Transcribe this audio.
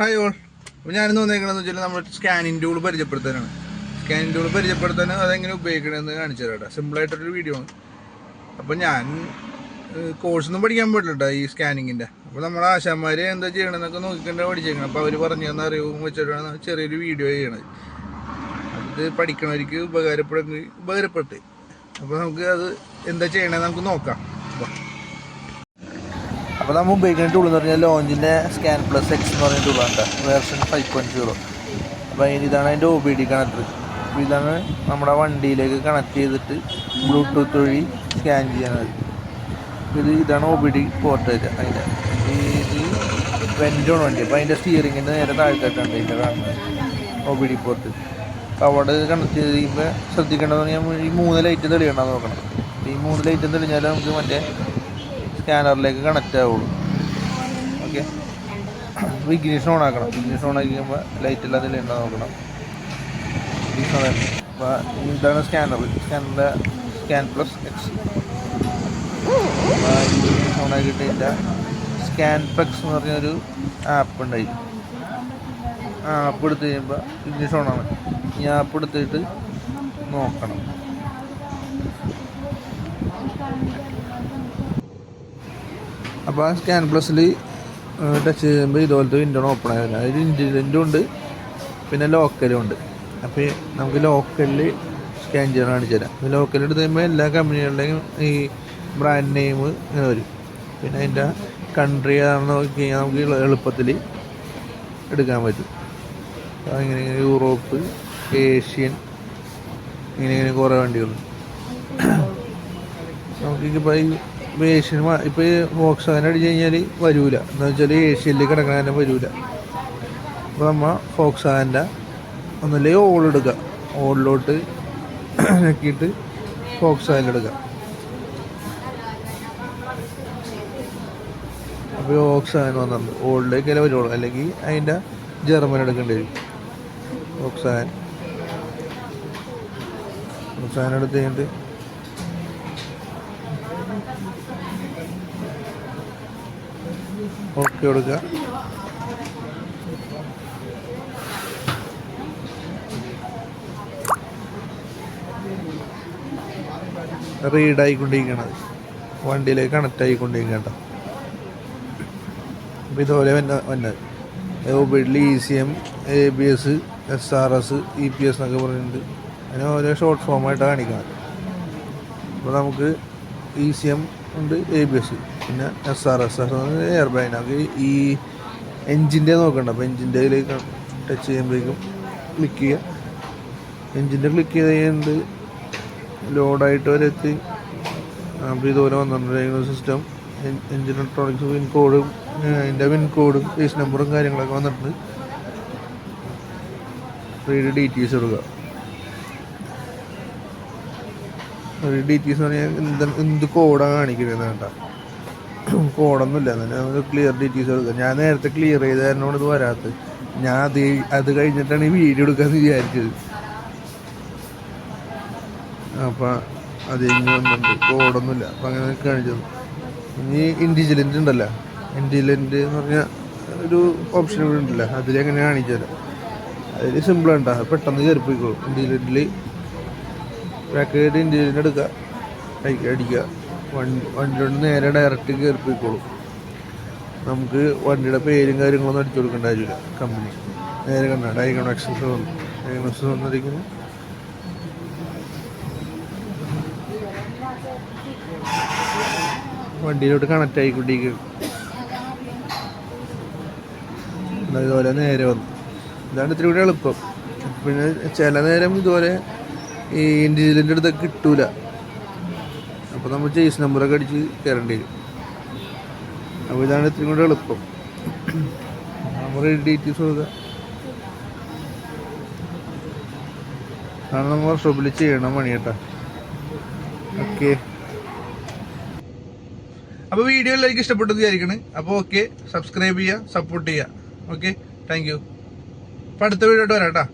Hi all അപ്പോൾ ഞാനിന്ന് വന്നേക്കണമെന്ന് വെച്ചാൽ നമ്മൾ സ്കാനിങ് ടൂൾ പരിചയപ്പെടുത്താനാണ് സ്കാനിങ് ടൂൾ പരിചയപ്പെടുത്താൻ അതെങ്ങനെ ഉപയോഗിക്കണമെന്ന് കാണിച്ചു തരാം കേട്ടോ സിമ്പിളായിട്ടൊരു വീഡിയോ ആണ്. അപ്പോൾ ഞാൻ കോഴ്സൊന്നും പഠിക്കാൻ പറ്റില്ല ഈ സ്കാനിങ്ങിന്റെ അപ്പോൾ നമ്മൾ ആശാന്മാർ എന്താ ചെയ്യണമെന്നൊക്കെ നോക്കിക്കണ്ട പഠിച്ചേക്കണം. അപ്പോൾ അവർ പറഞ്ഞു തന്ന അറിവും വെച്ചിട്ടാണ് ചെറിയൊരു വീഡിയോ ചെയ്യണത്. അത് പഠിക്കണവർക്ക് ഉപകാരപ്പെടുന്ന ഉപകാരപ്പെട്ട്. അപ്പോൾ നമുക്ക് അത് എന്താ ചെയ്യണമെന്ന് നമുക്ക് നോക്കാം. അപ്പോൾ നമ്മൾ ഉപയോഗിക്കുന്ന ടൂൾ എന്ന് പറഞ്ഞാൽ ലോഞ്ചിന്റെ സ്കാൻ പ്ലസ് എക്സ് എന്ന് പറയുന്ന ടൂളാണ് വേർഷൻ ഫൈവ് പോയിന്റ് സീറോ അപ്പോൾ ഇതാണ് അതിന്റെ ഒ ബി ഡി കണക്ടർ അപ്പോൾ ഇതാണ് നമ്മുടെ വണ്ടിയിലേക്ക് കണക്ട് ചെയ്തിട്ട് ബ്ലൂടൂത്ത് വഴി സ്കാൻ ചെയ്യുന്നത് ഇത് ഇതാണ് ഒ ബി ഡി പോർട്ട് അതിന്റെ ഇത് വെന്റോൺ വണ്ടി. അപ്പോൾ അതിന്റെ സ്റ്റിയറിങ്ങിന്റെ നേരെ താഴ്ത്തായിട്ടാണ് ഇതിന്റെ കാണുന്നത്. ഒ ബി ഡി പോർട്ട് അപ്പോൾ അവിടെ കണക്ട് ചെയ്ത് കഴിയുമ്പോൾ ശ്രദ്ധിക്കേണ്ടതെന്ന് പറഞ്ഞാൽ ഈ മൂന്ന് ലൈറ്റ് തെളിയണം നോക്കണം. ഈ മൂന്ന് ലൈറ്റ് തെളിഞ്ഞാൽ നമുക്ക് മറ്റേ സ്കാനറിലേക്ക് കണക്റ്റ് ആവുള്ളൂ. ഓക്കെ ഇഗ്നീഷൻ ഓൺ ആക്കണം. ഇഗ്നീഷൻ ഓൺ ആക്കി കഴിയുമ്പോൾ ലൈറ്റ് എല്ലാം തെളിയുണ്ടോ നോക്കണം. ഈ അപ്പോൾ ഇതാണ് scanner സ്കാനറിന്റെ scan plus X ignition on ആക്കിയിട്ട് ഇതിന്റെ സ്കാൻ പ്ലക്സ് എന്ന് പറഞ്ഞൊരു ആപ്പ് ഉണ്ടായി. ആ ആപ്പ് എടുത്ത് കഴിയുമ്പോൾ ഇഗ്നീഷൻ ഓൺ ആണ്. ഈ ആപ്പ് എടുത്തിട്ട് നോക്കണം. അപ്പോൾ ആ സ്കാൻ പ്ലസ്സിൽ ടച്ച് ചെയ്യുമ്പോൾ ഇതുപോലത്തെ വിൻഡോ ഓപ്പൺ ആയിരുന്നു അതിൽ ഇന്റലിജന്റും ഉണ്ട് പിന്നെ ലോക്കലും ഉണ്ട്. അപ്പോൾ നമുക്ക് ലോക്കലിൽ സ്കാൻ ചെയ്യാൻ കാണിച്ചു തരാം. ലോക്കലിൽ എടുത്ത് കഴിയുമ്പോൾ എല്ലാ കമ്പനികളുടെയും ഈ ബ്രാൻഡ് നെയിം ഇങ്ങനെ വരും. പിന്നെ അതിന്റെ കൺട്രി ഏതാണെന്ന് നോക്കി കഴിഞ്ഞാൽ നമുക്ക് എളുപ്പത്തിൽ എടുക്കാൻ പറ്റും. അങ്ങനെ ഇങ്ങനെ യൂറോപ്പ് ഏഷ്യൻ ഇങ്ങനെ ഇങ്ങനെ കുറേ വണ്ടികളുണ്ട്. നമുക്കിപ്പോൾ ഈ ഏഷ്യൻ ഇപ്പോൾ ഈ ഫോക്സ് വാഗൻ അടിച്ച് കഴിഞ്ഞാൽ വരൂല. എന്ന് വെച്ചാൽ ഏഷ്യയിലേക്ക് കിടക്കണ തന്നെ വരൂല. അപ്പോൾ നമ്മൾ ഫോക്സ് വാഗന്റെ ഒന്നല്ലേ ഓൾ എടുക്കുക ഓളിലോട്ട് ഞെക്കിയിട്ട് ഫോക്സ് വാഗൻ എടുക്കുക അപ്പോൾ ഫോക്സ് വാഗൻ വന്നിട്ടുണ്ട്. ഓളിലേക്കല്ലേ വരുള്ളൂ. അല്ലെങ്കിൽ അതിന്റെ ജർമ്മൻ എടുക്കേണ്ടി വരും. ഫോക്സ് വാഗൻ എടുത്ത് കഴിഞ്ഞിട്ട് ഓക്കെ കൊടുക്കുക റീഡ് ആയിക്കൊണ്ടിരിക്കണത് വണ്ടിയിലേക്ക് കണക്റ്റ് ആയിക്കൊണ്ടിരിക്കണ്ട അപ്പോൾ ഇതുപോലെ വന്ന വന്നത്. ഓബിഡിൽ E C M A B S S R S E P S എന്നൊക്കെ പറയുന്നുണ്ട് അതിന് ഓരോ ഷോർട്ട് ഫോമായിട്ടാണ് കാണിക്കുന്നത്. അപ്പോൾ നമുക്ക് ഇ സി എം ഉണ്ട് എ ബി എസ് പിന്നെ S R S air bag നമുക്ക് ഈ എൻജിന്റെ നോക്കണ്ട. അപ്പോൾ എൻജിന്റെ ടച്ച് ചെയ്യുമ്പോഴേക്കും ക്ലിക്ക് ചെയ്യുക. എൻജിന്റെ ക്ലിക്ക് ചെയ്ത് കഴിഞ്ഞിട്ട് ലോഡായിട്ട് വരെ എത്തി. അപ്പോൾ ഇതുപോലെ വന്നിട്ടുണ്ടായിരുന്നു സിസ്റ്റം എൻജിൻ ഇലക്ട്രോണിക്സ് പിൻ കോഡും അതിന്റെ പിൻ കോഡും പേസ് നമ്പറും കാര്യങ്ങളൊക്കെ വന്നിട്ടുണ്ട്. റീഡ് ഡീറ്റെയിൽസ് എടുക്കുക. ഒരു ഡീറ്റെയിൽസ് പറഞ്ഞാൽ എന്ത് എന്ത് കോഡാണ് കാണിക്കുന്നത് കേട്ടോ. കോഡൊന്നുമില്ല നമുക്ക് ക്ലിയർ ഡീറ്റെയിൽസ് എടുക്കുക ഞാൻ നേരത്തെ ക്ലിയർ ചെയ്ത കാരണമാണ് ഇത് വരാത്തത്. ഞാൻ അത് അത് കഴിഞ്ഞിട്ടാണ് ഈ വീഡിയോ എടുക്കാമെന്ന് വിചാരിച്ചത്. അപ്പം അത് ഇങ്ങനെ കോഡൊന്നുമില്ല അപ്പം അങ്ങനെ കാണിച്ചത്. ഇനി ഇൻഡിജിലന്റ് ഉണ്ടല്ലോ. ഇൻഡിജിലന്റ് എന്ന് പറഞ്ഞാൽ ഒരു ഓപ്ഷൻ ഇവിടെ ഉണ്ടല്ലോ. അതിലെങ്ങനെ കാണിച്ചു തരാം അതിൽ സിമ്പിൾ ഉണ്ടാകും പെട്ടെന്ന് കയറിപ്പോയിക്കോളും ഇൻഡിജിലന്റിൽ പാക്കേജ് ഇന്ത്യയിൽ എടുക്കുക. അടിക്കുക അടിക്കുക. വണ്ടി വണ്ടിയോട് നേരെ ഡയറക്റ്റ് കയറിപ്പോയിക്കോളും നമുക്ക് വണ്ടിയുടെ പേരും കാര്യങ്ങളൊന്നും അടിച്ചു കൊടുക്കേണ്ട കാര്യമില്ല. കമ്പനി നേരെ കണ്ട ഡയഗ്നോക്സസ് വന്നു. ഡയഗ്നോക്സസ് വന്നിരിക്കുന്നു. വണ്ടിയിലോട്ട് കണക്റ്റ് ആയിക്കൊണ്ടിരിക്കും എന്നാ ഇതുപോലെ നേരെ വന്നു. ഇതാണ് ഇത്തിരി കൂടി എളുപ്പം. പിന്നെ ചില നേരം ഇതുപോലെ ഈ ഇൻഡിവിജ്വലിന്റെ അടുത്ത് കിട്ടൂല. അപ്പോൾ നമ്മൾ ചേസ് നമ്പറൊക്കെ അടിച്ച് കയറേണ്ടി വരും. അപ്പോൾ ഇതാണ് ഇത്രയും കൂടെ എളുപ്പം. നമ്മൾ ഡീറ്റെയിൽസ് കൊടുക്കുക അതാണ് നമ്മൾ വർക്ക്ഷോപ്പിൽ ചെയ്യണം പണി കേട്ടോ. ഓക്കെ. അപ്പോൾ വീഡിയോ എല്ലാവർക്കും ഇഷ്ടപ്പെട്ടു വിചാരിക്കണം. അപ്പോൾ ഓക്കെ. സബ്സ്ക്രൈബ് ചെയ്യുക സപ്പോർട്ട് ചെയ്യുക. ഓക്കെ. താങ്ക് യു അപ്പോൾ അടുത്ത വീഡിയോ ആയിട്ട് വരാം കേട്ടോ.